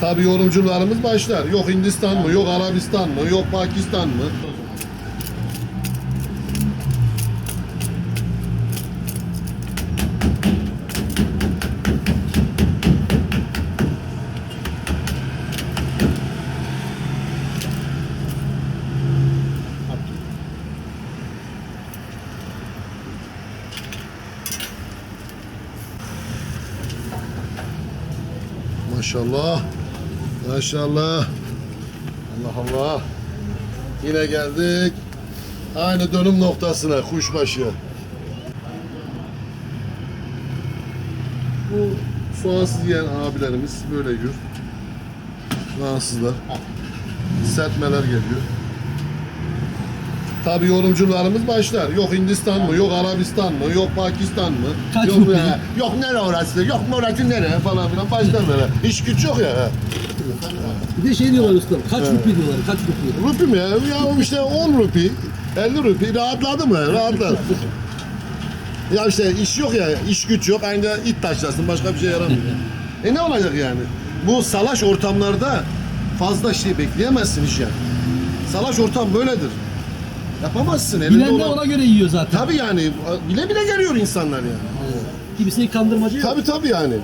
Tabii yorumcularımız başlar. Yok Hindistan mı, yok Arabistan mı, yok Pakistan mı? Maşallah. Maşallah. Allah Allah. Yine geldik. Aynı dönüm noktasına kuşbaşı. Bu soğansız yiyen abilerimiz böyle yiyor. Soğansızlar. Sertmeler geliyor. Tabii yorumcularımız başlar. Yok Hindistan mı, yok Arabistan mı, yok Pakistan mı? Kaç yok, ya, yok nere orası, yok orası nere falan filan başlar böyle. İş güç yok ya. Bir de şey diyorlar usta. Kaç rupi diyorlar. Kaç rupi? Rupi mi ya? Ya işte 10 rupi, 50 rupi rahatladı mı? Rahatladı. ya işte iş yok ya, iş güç yok. Aynı it taşlasın, başka bir şey yaramıyor. e ne olacak yani? Bu salaş ortamlarda fazla şey bekleyemezsin iş yani. Salaş ortam böyledir. Yapamazsın. Elinde Bilen de olan- ona göre yiyor zaten. Tabii yani bile bile geliyor insanlar yani. Kimseyi kandırmacı yok. Tabii tabii yani.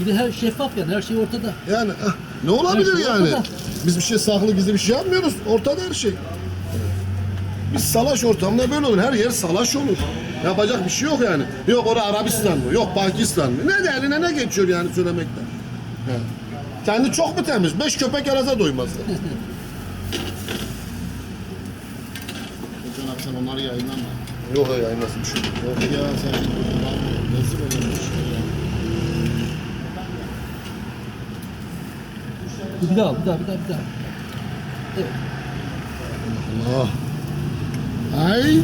Bir de her şeffaf yani. Her şey ortada. Yani ah, ne olabilir Her şey yani? ortada. Biz bir şey saklı gizli bir şey yapmıyoruz. Ortada her şey. Biz salaş ortamda böyle olur. Her yer salaş olur. Yapacak bir şey yok yani. Yok orada Arabistan mı? Yok Pakistan mı? Ne derine ne geçiyor yani söylemekten? He. Kendi çok mu temiz? Beş köpek arasa doymaz. Geçen akşam onları yayınlama. yok ya nasıl bir şey yok. Ya sen rezil olurmuş Bir daha. Bir daha. Bir daha. Bir daha. Evet. Allah. Ay.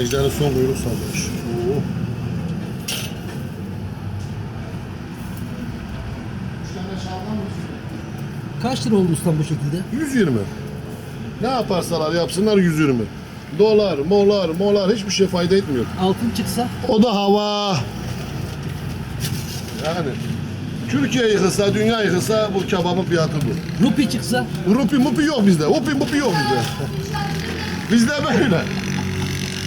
Ejder'in son kuyruk sallamış. Oo. Kaç lira oldu ustam bu şekilde? 120. Ne yaparsalar yapsınlar 120. Dolar, molar, molar hiçbir şey fayda etmiyor. Altın çıksa O da hava. Yani Türkiye yıkılsa, dünya yıkılsa bu kebabın fiyatı bu. rupi çıksa Rupi mupi yok bizde. Upi mupi yok bizde. Bizde böyle.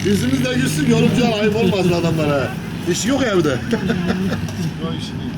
Yüzümüzde gülsün yorumcular ayıp olmasın adamlara. İş yok evde. Yok işi değil.